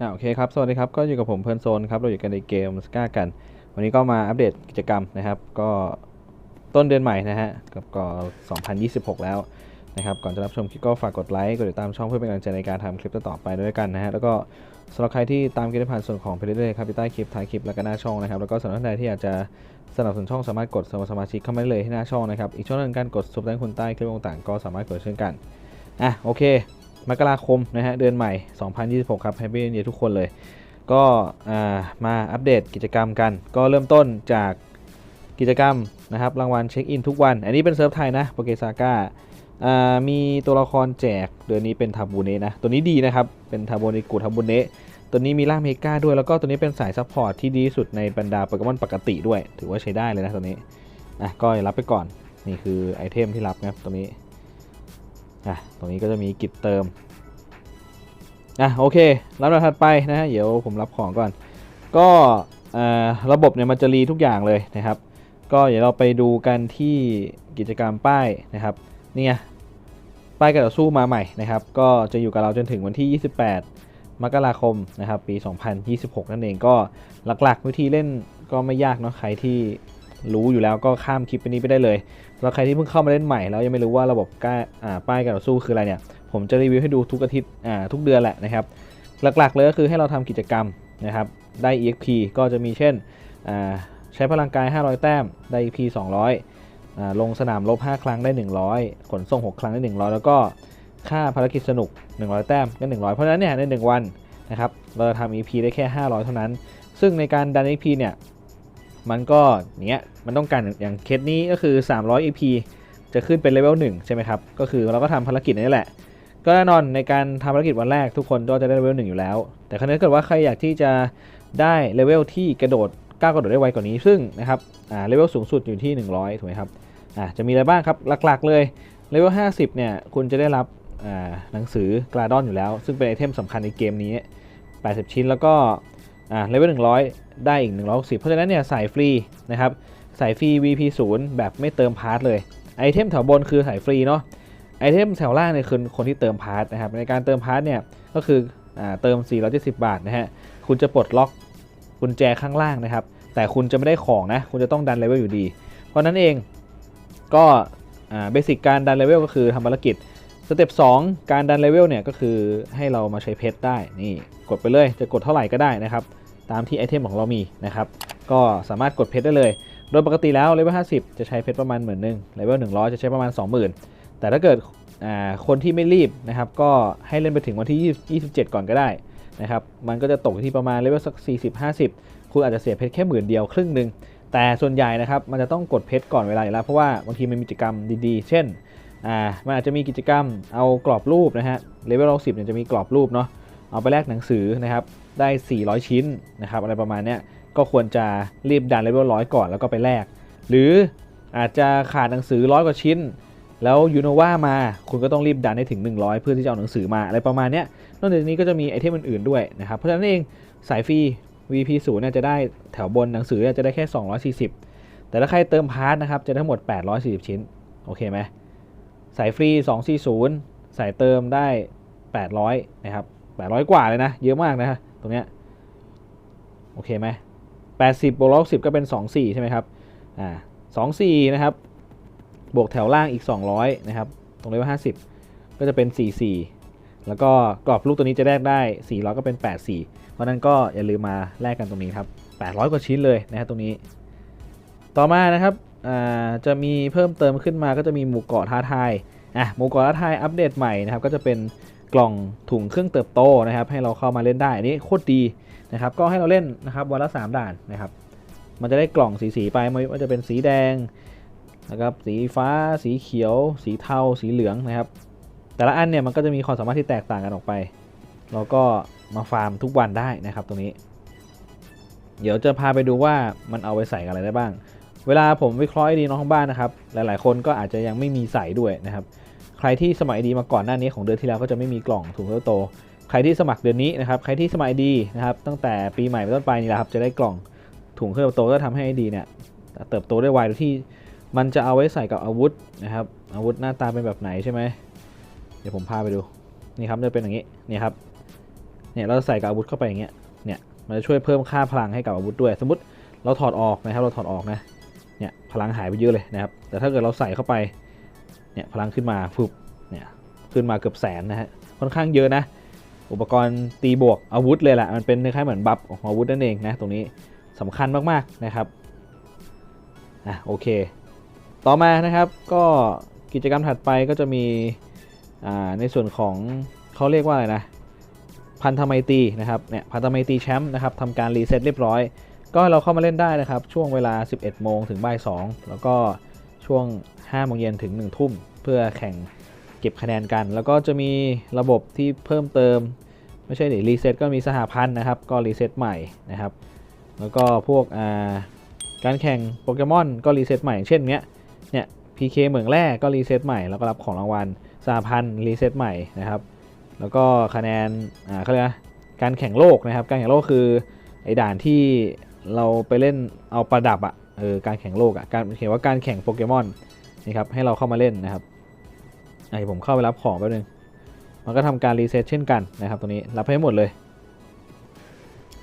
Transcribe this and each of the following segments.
อ่าโอเคครับ สวัสดีครับ ก็อยู่กับผมเพลิร์นโซนครับ เราอยู่กันในเกมสก้ากัน วันนี้ก็มาอัปเดตกิจกรรมนะครับ ก็ต้นเดือนใหม่นะฮะ กับก็ 2026 แล้วนะครับ ก่อนจะรับชมคลิปก็ฝากกดไลค์ กดติดตามช่องเพื่อเป็นกำลังใจในการทำคลิปต่อๆไปด้วยกันนะฮะ แล้วก็สำหรับใครที่ตามคลิปได้ผ่านส่วนของเพจเรื่อยๆครับที่ใต้คลิปท้ายคลิปแล้วก็หน้าช่องนะครับ แล้วก็สำหรับท่านใดที่อยากจะสนับสนุนช่องสามารถกดสมัครสมาชิกเข้ามาได้เลยที่หน้าช่องนะครับ อีกช่องหนึงการกดซุปด้านคนใต้คลิปต่างๆก็สามารถกดเช่นกัน อะโอเค มกราคมนะฮะเดือนใหม่ 2026 ครับ Happy New Year ทุกคนเลย ก็มาอัปเดตกิจกรรมกัน ก็เริ่มต้นจากกิจกรรมนะครับรางวัลเช็คอินทุกวัน อันนี้เป็นเซิร์ฟไทยนะโปเกซาก้าอ่ามีตัวละครแจกเดือนนี้เป็นทาบูเนะนะ ตัวนี้ดีนะครับ เป็นทาโบนิกูทาบูเนะตัวนี้มีร่างเมกาด้วย แล้วก็ตัวนี้เป็นสายซัพพอร์ตที่ดีสุดในบรรดาโปเกมอนปกติด้วย ถือว่าใช้ได้เลยนะตัวนี้อะก็รับไปก่อน นี่คือไอเทมที่รับนะครับตัวนี้อะตรงนี้ก็จะมีกิจเติม อะโอเคลำดับถัดไปนะฮะเดี๋ยวผมรับของก่อน ก็อ่าระบบเนี่ยมันจะรีทุกอย่างเลยนะครับ ก็เดี๋ยวเราไปดูกันที่กิจกรรมป้ายนะครับนี่ไงป้ายการต่อสู้มาใหม่นะครับ ก็จะอยู่กับเราจนถึงวันที่ 28 มกราคมนะครับ ปี 2026 นั่นเองก็หลักๆ วิธีเล่นก็ไม่ยากเนาะใครที่ รู้อยู่แล้วก็ข้ามคลิปไปนี้ไปได้เลยสำหรับใครที่เพิ่งเข้ามาเล่นใหม่แล้วยังไม่รู้ว่าระบบก้าอป้ายการต่อสู้คืออะไรเนี่ยผมจะรีวิวให้ดูทุกอาทิตย์อ่าทุกเดือนแหละนะครับหลักๆเลยก็คือให้เราทำกิจกรรมนะครับได้ EXP ก็จะมีเช่นอ่าใช้พลังกาย 500 แต้มได้ EXP 200อ่าลงสนามลบ 5 ครั้งได้ 100 ขนส่ง 6 ครั้งได้ 100 แล้วก็ค่าภารกิจสนุก 100 แต้มก็100 เพราะฉะนั้นเนี่ยใน 1 วันนะครับเราจะทำ EP ได้แค่ 500 เท่านั้น ซึ่งในการดัน EP เนี่ย มันก็เนี้ยมันต้องการอย่างเคสนี้ก็คือ 300 EP จะขึ้นเป็นเลเวล1ใช่ไหมครับ ก็คือเราก็ทำภารกิจนี้แหละ ก็แน่นอนในการทำภารกิจวันแรกทุกคนก็จะได้เลเวลหนึ่งอยู่แล้ว แต่ครั้นี้เกิดว่าใครอยากที่จะได้เลเวลที่กระโดดก้าวกระโดดได้ไวกว่านี้ ซึ่งนะครับอ่าเลเวลสูงสุดอยู่ที่ 100ถูกไหมครับอ่าจะมีอะไรบ้างครับหลักๆเลยเลเวล50เนี่ยคุณจะได้รับอ่าหนังสือกราดอนอยู่แล้ว ซึ่งเป็นไอเทมสำคัญในเกมนี้ 80 ชิ้นแล้วก็ อ่าเลเวล100 ได้อีก 160 เพราะฉะนั้นเนี่ยใส่ฟรีนะครับใส่ฟรี VP 0แบบไม่เติมพาร์ทเลยไอเทมแถวบนคือใส่ฟรีเนาะไอเทมแถวล่างเนี่ยคือคนที่เติมพาร์ทนะครับในการเติมพาร์ทเนี่ยก็คืออ่าเติม 470 บาทนะฮะคุณจะปลดล็อกกุญแจข้างล่างนะครับ แต่คุณจะไม่ได้ของนะ คุณจะต้องดันเลเวลอยู่ดี เพราะนั้นเองก็เบสิกการดันเลเวลก็คือทำภารกิจสเต็ป2การดันเลเวลเนี่ยก็คือให้เรามาใช้เพชรได้นี่กดไปเลยจะกดเท่าไหร่ก็ได้นะครับ ตามที่ไอเทมของเรามีนะครับ ก็สามารถกดเพชรได้เลย โดยปกติแล้วเลเวล50 จะใช้เพชรประมาณหมื่นหนึ่งเลเวล100 จะใช้ประมาณ 20,000 แต่ถ้าเกิดคนที่ไม่รีบนะครับก็ให้เล่นไปถึงวันที่ 27 ก่อนก็ได้นะครับ มันก็จะตกที่ประมาณเลเวลสัก 40-50 คุณอาจจะเสียเพชรแค่หมื่นเดียวครึ่งหนึ่งแต่ส่วนใหญ่นะครับมันจะต้องกดเพชรก่อนเวลาอยู่แล้ว เพราะว่าบางทีมันมีกิจกรรมดีๆ เช่นอ่ามันอาจจะมีกิจกรรมเอากรอบรูปนะฮะเลเวล10เนี่ยจะมีกรอบรูปเนาะเอาไปแลกหนังสือนะครับ ได้ 400 ชิ้นนะครับอะไรประมาณนี้ก็ควรจะรีบดันเลเวลร้อยก่อนแล้วก็ไปแลกหรืออาจจะขาดหนังสือร้อยกว่าชิ้น แล้วยูโนวามาคุณก็ต้องรีบดันให้ถึง 100 เพื่อที่จะเอาหนังสือมาอะไรประมาณนี้นอกจากนี้ก็จะมีไอเทมอื่นๆด้วยนะครับเพราะฉะนั้นเองสายฟรี VP 0เนี่ยจะได้แถวบนหนังสือจะได้แค่ 240 แต่ถ้าใครเติมพาร์ทนะครับจะได้ทั้งหมด 840 ชิ้นโอเคไหมสายฟรี 240 สายเติมได้ 800 นะครับ 800 กว่าเลยนะ เยอะมากนะ ตรงเนี้ยโอเคไหม80บบวก10ก็เป็น24ใช่ไหมครับอ่า24นะครับบวกแถวล่างอีก200นะครับตรงเลเวล50ก็จะเป็น44แล้วก็กรอบลูกตัวนี้จะแลกได้400ก็เป็น84เพราะนั้นก็อย่าลืมมาแลกกันตรงนี้ครับ800กว่าชิ้นเลยนะครับตรงนี้ ต่อมานะครับอ่าจะมีเพิ่มเติมขึ้นมาก็จะมีหมู่เกาะท้าทายอะหมู่เกาะท้าทายอัปเดตใหม่นะครับก็จะเป็น กล่องถุงเครื่องเติบโตนะครับ ให้เราเข้ามาเล่นได้อันนี้โคตรดีนะครับ ก็ให้เราเล่นนะครับวันละ3ด่านนะครับ มันจะได้กล่องสีๆไปไม่ว่าจะเป็นสีแดงนะครับสีฟ้า สีเขียว สีเทา สีเหลืองนะครับ แต่ละอันเนี่ยมันก็จะมีความสามารถที่แตกต่างกันออกไป เราก็มาฟาร์มทุกวันได้นะครับ ตรงนี้ เดี๋ยวจะพาไปดูว่ามันเอาไปใส่อะไรได้บ้าง เวลาผมวิเคราะห์ไอดีน้องข้างบ้านนะครับ หลายๆ คนก็อาจจะยังไม่มีใส่ด้วยนะครับ ใครที่สมัครดีมาก่อนหน้านี้ของเดือนที่แล้วก็จะไม่มีกล่องถุงเท่าโต ใครที่สมัครเดือนนี้นะครับใครที่สมัครดีนะครับตั้งแต่ปีใหม่เป็นต้นไปนี่แหละครับจะได้กล่องถุงเครื่องโตก็ทำให้ไอดีเนี่ยเติบโตได้ไวโดยที่มันจะเอาไว้ใส่กับอาวุธนะครับอาวุธหน้าตาเป็นแบบไหนใช่ไหมเดี๋ยวผมพาไปดูนี่ครับจะเป็นอย่างนี้นี่ครับเนี่ยเราใส่กับอาวุธเข้าไปอย่างเงี้ยเนี่ยมันจะช่วยเพิ่มค่าพลังให้กับอาวุธด้วย สมมติเราถอดออกนะครับเราถอดออกนะเนี่ยพลังหายไปเยอะเลยนะครับแต่ถ้าเกิดเราใส่เข้าไป เนี่ยพลังขึ้นมาฟึบเนี่ยขึ้นมาเกือบแสนนะฮะค่อนข้างเยอะนะ อุปกรณ์ตีบวกอาวุธเลยแหละมันเป็นคล้ายๆเหมือนบัฟของอาวุธนั่นเองนะตรงนี้สำคัญมากๆนะครับอะโอเค ต่อมานะครับก็กิจกรรมถัดไปก็จะมีอ่าในส่วนของเขาเรียกว่าอะไรนะพันธไมตรีนะครับเนี่ยพันธไมตรีแชมป์นะครับทำการรีเซ็ตเรียบร้อย ก็เราเข้ามาเล่นได้นะครับ ช่วงเวลา 11 โมงถึงบ่าย 2 แล้วก็ช่วง 5โมงเย็นถึง 1 ทุ่ม เพื่อแข่งเก็บคะแนนกัน แล้วก็จะมีระบบที่เพิ่มเติม ไม่ใช่ดิรีเซ็ตก็มีสหพันธ์นะครับ ก็รีเซ็ตใหม่นะครับ แล้วก็พวกการแข่งโปเกมอนก็รีเซ็ตใหม่เช่นเนี้ยเนี่ย PK เหมืองแร่ก็รีเซ็ตใหม่แล้วก็รับของรางวัลสหพันธ์รีเซ็ตใหม่นะครับ แล้วก็คะแนนอ่าเขาเรียกการแข่งโลกนะครับ การแข่งโลกคือไอ้ด่านที่เราไปเล่นเอาประดับอะ่ะเออการแข่งโลกอะ่ะการเขียนว่าการแข่งโปเกมอน นี่ครับให้เราเข้ามาเล่นนะครับไอผมเข้าไปรับของแป๊บนึงมันก็ทำการรีเซ็ตเช่นกันนะครับตรงนี้รับให้หมดเลย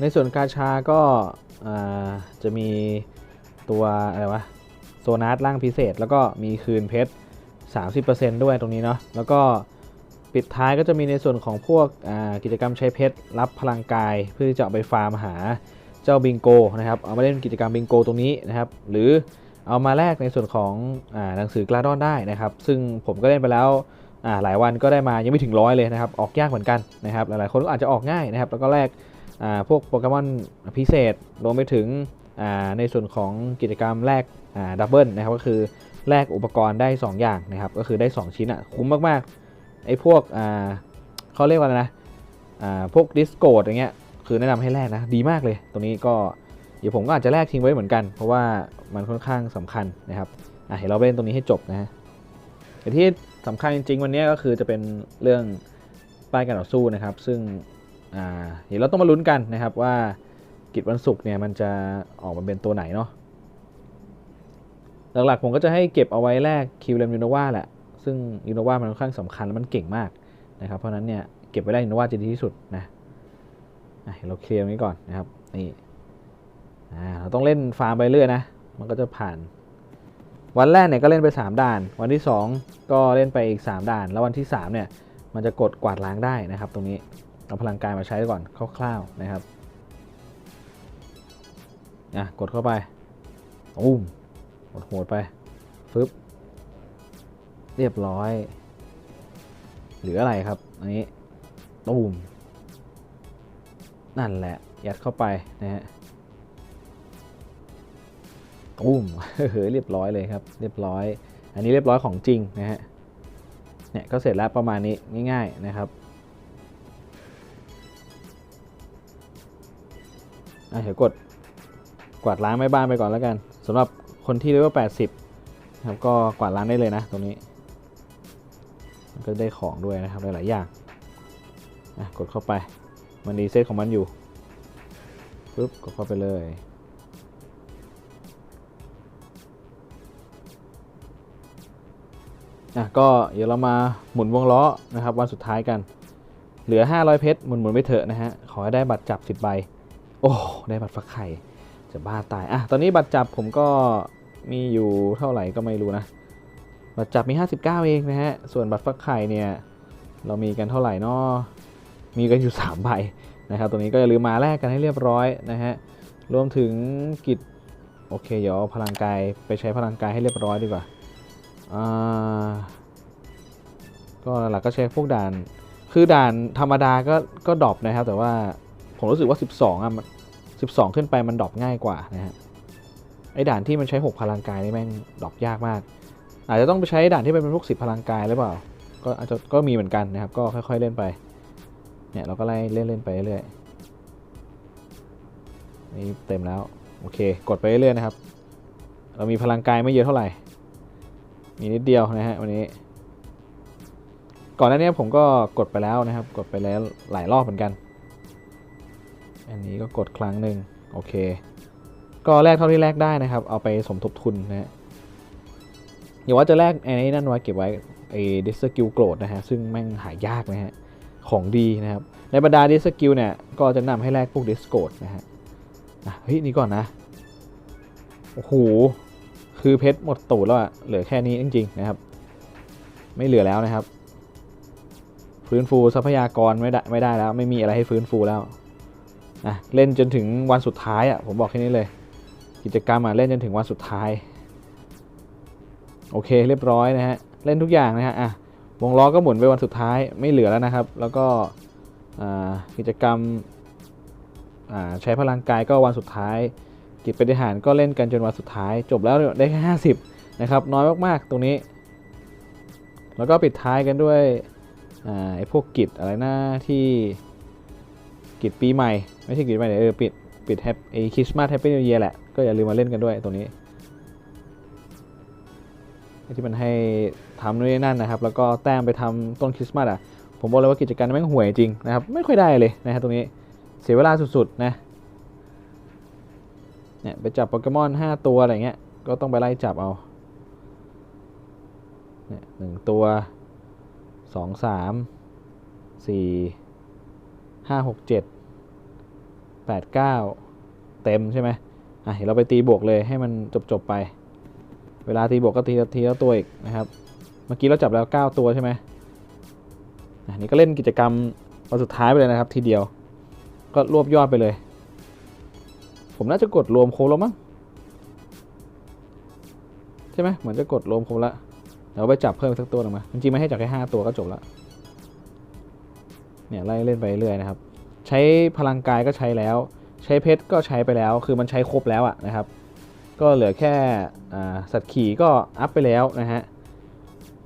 ในส่วนกาชาก็จะมีตัวอะไรวะโซนัสร่างพิเศษ แล้วก็มีคืนเพชร 30%ด้วยตรงนี้เนาะแล้วก็ปิดท้ายก็จะมีในส่วนของพวกกิจกรรมใช้เพชร รับพลังกายเพื่อที่จะเอาไปฟาร์มหาเจ้าบิงโกนะครับเอามาเล่นกิจกรรมบิงโกตรงนี้นะครับหรือ เอามาแลกในส่วนของอหนังสือกลาดอนได้นะครับ ซึ่งผมก็เล่นไปแล้วหลายวันก็ได้มายังไม่ถึงร้อยเลยนะครับ ออกยากเหมือนกันนะครับ หลายๆคนก็อาจจะออกง่ายนะครับ แล้วก็แลกพวกโปเกมอนพิเศษรวมไปถึงในส่วนของกิจกรรมแลกดับเบิลนะครับ ก็คือแลกอุปกรณ์ได้ 2 อย่างนะครับ ก็คือได้ 2 ชิ้นอะ่ะคุ้มมากๆไอ้พวกเขาเรียกว่าอะไรนะพวก Discord อย่างเงี้ยคือแนะนำให้แลกนะดีมากเลย ตรงนี้ก็ เดี๋ยวผมก็อาจจะแลกทิ้งไว้เหมือนกัน เพราะว่ามันค่อนข้างสำคัญนะครับอะเดี๋ยวเราไปเล่นตรงนี้ให้จบนะฮะแต่ที่สำคัญจริงๆวันนี้ก็คือจะเป็นเรื่องป้ายการต่อสู้นะครับ ซึ่งอ่าเดี๋ยวเราต้องมาลุ้นกันนะครับว่ากิจวันศุกร์เนี่ยมันจะออกมาเป็นตัวไหนเนาะหลักๆผมก็จะให้เก็บเอาไว้แลกคิวเลมยูโนวาแหละ ซึ่งยูโนวามันค่อนข้างสำคัญและมันเก่งมากนะครับ เพราะนั้นเนี่ยเก็บไว้ได้ยูโนวาจะดีที่สุดนะเราเคลียร์นี้ก่อนนะครับนี่ เราต้องเล่นฟาร์มไปเรื่อยนะ มันก็จะผ่าน วันแรกเนี่ยก็เล่นไป 3 ด่าน วันที่ 2 ก็เล่นไปอีก 3 ด่าน แล้ววันที่ 3 เนี่ย มันจะกดกวาดล้างได้นะครับ ตรงนี้ เอาพลังกายมาใช้ก่อนคร่าวๆนะครับอะกดเข้าไปอุ้มโหดโหดไป ฟึบ เรียบร้อยเหลืออะไรครับ อันนี้ตูมนั่นแหละ ยัดเข้าไปนะฮะ ตูมเฮ้ยเรียบร้อยเลยครับ เรียบร้อย อันนี้เรียบร้อยของจริงนะฮะ เนี่ยก็เสร็จแล้วประมาณนี้ง่ายๆนะครับอะเดี๋ยวกดกวาดล้างแม่บ้านไปก่อนแล้วกันสำหรับคนที่เลเวล80ครับก็กวาดล้างได้เลยนะตรงนี้มันก็ได้ของด้วยนะครับหลายๆอย่างอะกดเข้าไปมันรีเซ็ตของมันอยู่ปุ๊บกดเข้าไปเลย อะก็เดี๋ยวเรามาหมุนวงล้อนะครับวันสุดท้ายกัน เหลือ 500 เพชรหมุนหมุนไปเถอะนะฮะ ขอให้ได้บัตรจับ 10 ใบ โอ้ได้บัตรฟักไข่จะบ้าตายอะตอนนี้บัตรจับผมก็มีอยู่เท่าไหร่ก็ไม่รู้นะ บัตรจับมี 59 เองนะฮะ ส่วนบัตรฟักไข่เนี่ยเรามีกันเท่าไหร่นาะมีกันอยู่3ใบนะครับตัวนี้ก็อย่าลืมมาแลกกันให้เรียบร้อยนะฮะรวมถึงกิจโอเคเดี๋ยวเอาพลังกายไปใช้พลังกายให้เรียบร้อยดีกว่า ก็หลักก็ใช้พวกด่าน คือด่านธรรมดาก็ก็ดรอปนะครับ แต่ว่าผมรู้สึกว่า 12อะ12 ขึ้นไปมันดรอปง่ายกว่านะฮะไอ้ด่านที่มันใช้ 6 พลังกายนี่แม่งดรอปยากมาก อาจจะต้องไปใช้ด่านที่เป็นพวก10 พลังกายหรือเปล่า ก็อาจจะก็มีเหมือนกันนะครับ ก็ค่อยๆเล่นไป เนี่ยเราก็ไล่เล่นเล่นไปเรื่อยนี่เต็มแล้ว โอเค กดไปเรื่อยนะครับ เรามีพลังกายไม่เยอะเท่าไหร่ มีนิดเดียวนะฮะวันนี้ ก่อนหน้านี้ผมก็กดไปแล้วนะครับ กดไปแล้วหลายรอบเหมือนกัน อันนี้ก็กดครั้งหนึ่งโอเค ก็แลกเท่าที่แลกได้นะครับ เอาไปสมทบทุนนะฮะอย่าว่าจะแลกไอ้นี่นั่นไว้เก็บไว้ไอ้ดิสกิลโกรดนะฮะซึ่งแม่งหายากนะฮะของดีนะครับ ในบรรดาดิสกิลเนี่ย ก็จะนำให้แลกพวกดิสโกดนะฮะอะเฮ้ยนี่ก่อนนะ โอ้โห คือเพชรหมดตูดแล้วอะเหลือแค่นี้จริง ๆ นะครับ ไม่เหลือแล้วนะครับ ฟื้นฟูทรัพยากรไม่ได้ไม่ได้แล้ว ไม่มีอะไรให้ฟื้นฟูแล้วนะเล่นจนถึงวันสุดท้ายอะผมบอกแค่นี้เลย กิจกรรมอะเล่นจนถึงวันสุดท้าย โอเคเรียบร้อยนะฮะเล่นทุกอย่างนะฮะอะวงล้อก็หมุนไปวันสุดท้ายไม่เหลือแล้วนะครับ แล้วก็กิจกรรมใช้พลังกายก็วันสุดท้าย กิจปฏิหารก็เล่นกันจนวันสุดท้าย จบแล้วได้แค่ห้าสิบนะครับ น้อยมากๆ ตรงนี้ แล้วก็ปิดท้ายกันด้วยไอ้พวกกิจอะไรนะที่กิจปีใหม่ ไม่ใช่กิจใหม่เออปิดปิดแฮปไอ้คริสต์มาสแฮปปี้นิวเยียร์แหละ ก็อย่าลืมมาเล่นกันด้วยตรงนี้ที่มันให้ทำนู่นนี่นั่นนะครับ แล้วก็แต้มไปทำต้นคริสต์มาสอะ ผมบอกเลยว่ากิจการแม่งห่วยจริงนะครับ ไม่ค่อยได้เลยนะฮะตรงนี้ เสียเวลาสุดๆนะ เนี่ยไปจับโปเกมอน 5 ตัวอะไรเงี้ย ก็ต้องไปไล่จับเอา เนี่ยหนึ่งตัวสองสามสี่ห้าหกเจ็ดแปดเก้าเต็มใช่ไหมอะเดี๋ยวเราไปตีบวกเลยให้มันจบๆไป เวลาตีบวกก็ทีทีละตัวอีกนะครับ เมื่อกี้เราจับแล้ว 9 ตัวใช่ไหมอันนี้ก็เล่นกิจกรรมวันสุดท้ายไปเลยนะครับทีเดียว ก็รวบยอดไปเลย ผมน่าจะกดรวมครบแล้วมั้งใช่ไหมเหมือนจะกดรวมครบละเดี๋ยวไปจับเพิ่มสักตัวหนึ่งมาจริงๆไม่ให้จับแค่ห้าตัวก็จบละเนี่ยไล่เล่นไปเรื่อยนะครับ ใช้พลังกายก็ใช้แล้ว ใช้เพชรก็ใช้ไปแล้ว คือมันใช้ครบแล้วอะนะครับ ก็เหลือแค่สัตว์ขี่ก็อัพไปแล้วนะฮะ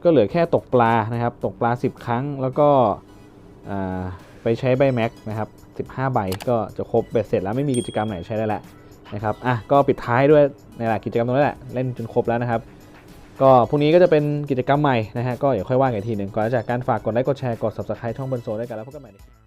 ก็เหลือแค่ตกปลานะครับ ตกปลา 10 ครั้งแล้วก็ไปใช้ใบแม็กนะครับ 15 ใบก็จะครบเบ็ดเสร็จแล้วไม่มีกิจกรรมไหนใช้ได้แล้วนะครับอะก็ปิดท้ายด้วยในหลักกิจกรรมตรงนี้แหละเล่นจนครบแล้วนะครับ ก็พรุ่งนี้ก็จะเป็นกิจกรรมใหม่นะฮะก็เดี๋ยวค่อยว่ากันอีกทีหนึ่งก่อนจากการฝากกดไลค์กดแชร์กด subscribe ช่องบนโซนด้วยกันแล้วพบกันใหม่ในคลิป